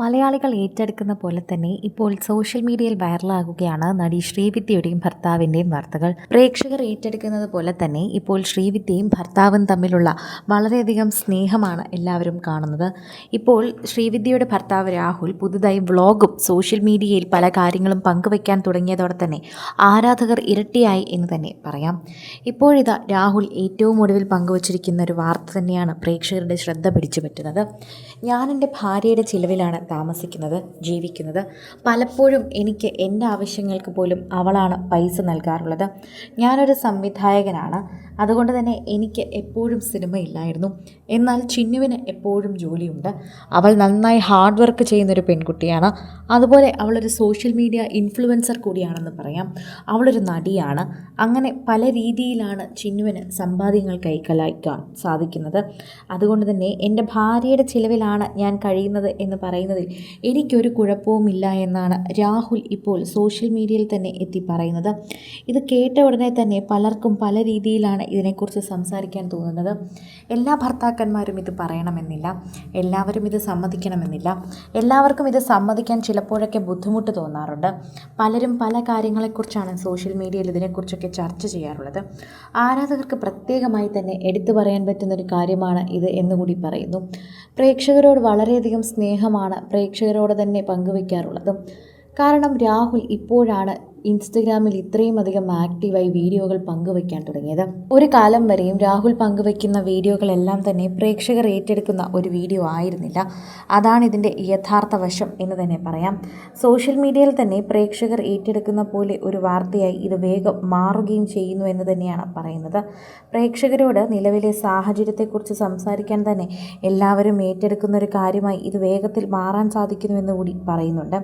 മലയാളികൾ ഏറ്റെടുക്കുന്ന പോലെ തന്നെ ഇപ്പോൾ സോഷ്യൽ മീഡിയയിൽ വൈറലാകുകയാണ് നടി ശ്രീവിദ്യയുടെയും ഭർത്താവിന്റെയും വാർത്തകൾ. പ്രേക്ഷകർ ഏറ്റെടുക്കുന്നത് പോലെ തന്നെ ഇപ്പോൾ ശ്രീവിദ്യയും ഭർത്താവും തമ്മിലുള്ള വളരെയധികം സ്നേഹമാണ് എല്ലാവരും കാണുന്നത്. ഇപ്പോൾ ശ്രീവിദ്യയുടെ ഭർത്താവ് രാഹുൽ പുതുതായി വ്ളോഗും സോഷ്യൽ മീഡിയയിൽ പല കാര്യങ്ങളും പങ്കുവയ്ക്കാൻ തുടങ്ങിയതോടെ തന്നെ ആരാധകർ ഇരട്ടിയായി എന്ന് തന്നെ പറയാം. ഇപ്പോഴിതാ രാഹുൽ ഏറ്റവും ഒടുവിൽ പങ്കുവച്ചിരിക്കുന്ന ഒരു വാർത്ത തന്നെയാണ് പ്രേക്ഷകരുടെ ശ്രദ്ധ പിടിച്ചു പറ്റുന്നത് ഞാൻ എന്റെ ഭാര്യയുടെ ചിലവിലാണ് താമസിക്കുന്നത് ജീവിക്കുന്നത്. പലപ്പോഴും എനിക്ക് എന്റെ ആവശ്യങ്ങൾക്ക് പോലും അവളാണ് പൈസ നൽകാറുള്ളത്. ഞാനൊരു സംവിധായകനാണ്. അതുകൊണ്ട് തന്നെ എനിക്ക് എപ്പോഴും സിനിമയില്ലായിരുന്നു എന്നാൽ ചിന്നുവിന് എപ്പോഴും ജോലിയുണ്ട്. അവൾ നന്നായി ഹാർഡ് വർക്ക് ചെയ്യുന്നൊരു പെൺകുട്ടിയാണ്. അതുപോലെ അവളൊരു സോഷ്യൽ മീഡിയ ഇൻഫ്ലുവൻസർ കൂടിയാണെന്ന് പറയാം. അവളൊരു നടിയാണ്. അങ്ങനെ പല രീതിയിലാണ് ചിന്നുവിന് സമ്പാദ്യങ്ങൾ കൈക്കലാക്കാൻ സാധിക്കുന്നത്. അതുകൊണ്ട് തന്നെ എന്റെ ഭാര്യയുടെ ചിലവിലാണ് ഞാൻ കഴിയുന്നത് എന്ന് പറയുന്നതിൽ എനിക്കൊരു കുഴപ്പവുമില്ല എന്നാണ് രാഹുൽ ഇപ്പോൾ സോഷ്യൽ മീഡിയയിൽ തന്നെ എത്തി പറയുന്നത്. ഇത് കേട്ട ഉടനെ തന്നെ പലർക്കും പല രീതിയിലാണ് ഇതിനെക്കുറിച്ച് സംസാരിക്കാൻ തോന്നുന്നത് എല്ലാ ഭർത്താക്കന്മാരും ഇത് പറയണമെന്നില്ല എല്ലാവരും ഇത് സമ്മതിക്കണമെന്നില്ല. എല്ലാവർക്കും ഇത് സമ്മതിക്കാൻ ചിലപ്പോഴൊക്കെ ബുദ്ധിമുട്ട് തോന്നാറുണ്ട്. പലരും പല കാര്യങ്ങളെക്കുറിച്ചാണ് സോഷ്യൽ മീഡിയയിൽ ഇതിനെക്കുറിച്ചൊക്കെ ചർച്ച ചെയ്യാറുള്ളത്. ആരാധകർക്ക് പ്രത്യേകമായി തന്നെ എടുത്തു പറയാൻ പറ്റുന്ന ഒരു കാര്യമാണ് ഇത് എന്നുകൂടി പറയുന്നു. പ്രേക്ഷകരോട് വളരെയധികം സ്നേഹമാണ് പ്രേക്ഷകരോട് തന്നെ പങ്കുവയ്ക്കാറുള്ളത് കാരണം രാഹുൽ ഇപ്പോഴാണ് ഇൻസ്റ്റഗ്രാമിൽ ഇത്രയും അധികം ആക്റ്റീവായി വീഡിയോകൾ പങ്കുവയ്ക്കാൻ തുടങ്ങിയത്. ഒരു കാലം വരെയും രാഹുൽ പങ്കുവയ്ക്കുന്ന വീഡിയോകളെല്ലാം തന്നെ പ്രേക്ഷകർ ഏറ്റെടുക്കുന്ന ഒരു വീഡിയോ ആയിരുന്നില്ല. അതാണ് ഇതിന്റെ യഥാർത്ഥ വശം എന്ന് തന്നെ പറയാം. സോഷ്യൽ മീഡിയയിൽ തന്നെ പ്രേക്ഷകർ ഏറ്റെടുക്കുന്ന പോലെ ഒരു വാർത്തയായി ഇത് വേഗം മാറുകയും ചെയ്യുന്നു എന്ന് തന്നെയാണ് പറയുന്നത്. പ്രേക്ഷകരോട് നിലവിലെ സാഹചര്യത്തെക്കുറിച്ച് സംസാരിക്കാൻ തന്നെ എല്ലാവരും ഏറ്റെടുക്കുന്ന ഒരു കാര്യമായി ഇത് വേഗത്തിൽ മാറാൻ സാധിക്കുന്നുവെന്ന് കൂടി പറയുന്നുണ്ട്.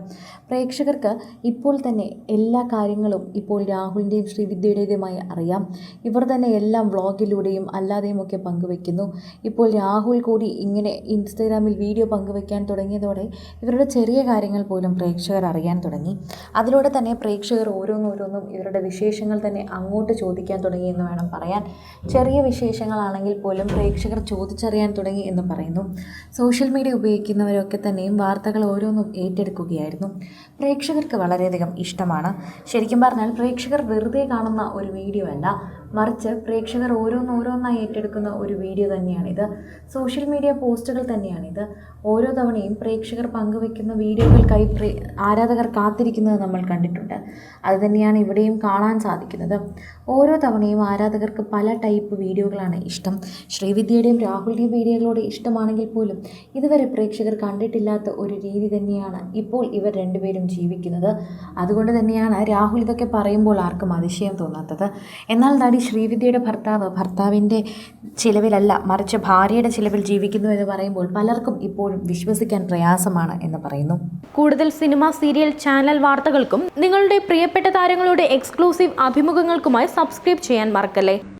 പ്രേക്ഷകർക്ക് ഇപ്പോൾ തന്നെ എല്ലാ കാര്യങ്ങളും ഇപ്പോൾ രാഹുലിന്റെയും ശ്രീവിദ്യയുടേതുമായി അറിയാം. ഇവർ തന്നെ എല്ലാം വ്ളോഗിലൂടെയും അല്ലാതെയും ഒക്കെ പങ്കുവെക്കുന്നു ഇപ്പോൾ രാഹുൽ കൂടി ഇങ്ങനെ ഇൻസ്റ്റാഗ്രാമിൽ വീഡിയോ പങ്കുവെക്കാൻ തുടങ്ങിയതോടെ ഇവരുടെ ചെറിയ കാര്യങ്ങൾ പോലും പ്രേക്ഷകർ അറിയാൻ തുടങ്ങി. അതിലൂടെ തന്നെ പ്രേക്ഷകർ ഓരോന്നോരോന്നും ഇവരുടെ വിശേഷങ്ങൾ തന്നെ അങ്ങോട്ട് ചോദിക്കാൻ തുടങ്ങി എന്ന് വേണം പറയാൻ. ചെറിയ വിശേഷങ്ങളാണെങ്കിൽ പോലും പ്രേക്ഷകർ ചോദിച്ചറിയാൻ തുടങ്ങി എന്ന് പറയുന്നു. സോഷ്യൽ മീഡിയ ഉപയോഗിക്കുന്നവരൊക്കെ തന്നെയും വാർത്തകൾ ഓരോന്നും ഏറ്റെടുക്കുകയായിരുന്നു. പ്രേക്ഷകർക്ക് വളരെയധികം ഇഷ്ടമാണ്. ശരിക്കും പറഞ്ഞാൽ പ്രേക്ഷകർ വെറുതെ കാണുന്ന ഒരു വീഡിയോ അല്ല. മറിച്ച് പ്രേക്ഷകർ ഓരോന്നോരോന്നായി ഏറ്റെടുക്കുന്ന ഒരു വീഡിയോ തന്നെയാണിത്. സോഷ്യൽ മീഡിയ പോസ്റ്റുകൾ തന്നെയാണിത്. ഓരോ തവണയും പ്രേക്ഷകർ പങ്കുവെക്കുന്ന വീഡിയോകൾക്കായി പ്രേ ആരാധകർ കാത്തിരിക്കുന്നത് നമ്മൾ കണ്ടിട്ടുണ്ട്. അതുതന്നെയാണ് ഇവിടെയും കാണാൻ സാധിക്കുന്നത്. ഓരോ തവണയും ആരാധകർക്ക് പല ടൈപ്പ് വീഡിയോകളാണ് ഇഷ്ടം. ശ്രീവിദ്യയുടെയും രാഹുലിന്റെയും വീഡിയോകളോട് ഇഷ്ടമാണെങ്കിൽ പോലും ഇതുവരെ പ്രേക്ഷകർ കണ്ടിട്ടില്ലാത്ത ഒരു രീതി തന്നെയാണ് ഇപ്പോൾ ഇവർ രണ്ടുപേരും ജീവിക്കുന്നത്. അതുകൊണ്ട് തന്നെയാണ് രാഹുൽ ഇതൊക്കെ പറയുമ്പോൾ ആർക്കും അതിശയം തോന്നാത്തത്. എന്നാൽ നടി ശ്രീവിദ്യയുടെ ഭർത്താവ് ഭർത്താവിന്റെ ചിലവിലല്ല മറിച്ച് ഭാര്യയുടെ ചിലവിൽ ജീവിക്കുന്നു എന്ന് പറയുമ്പോൾ പലർക്കും ഇപ്പോഴും വിശ്വസിക്കാൻ പ്രയാസമാണ് എന്ന് പറയുന്നു. കൂടുതൽ സിനിമ സീരിയൽ ചാനൽ വാർത്തകൾക്കും നിങ്ങളുടെ പ്രിയപ്പെട്ട താരങ്ങളുടെ എക്സ്ക്ലൂസീവ് അഭിമുഖങ്ങൾക്കുമായി സബ്സ്ക്രൈബ് ചെയ്യാൻ മറക്കല്ലേ?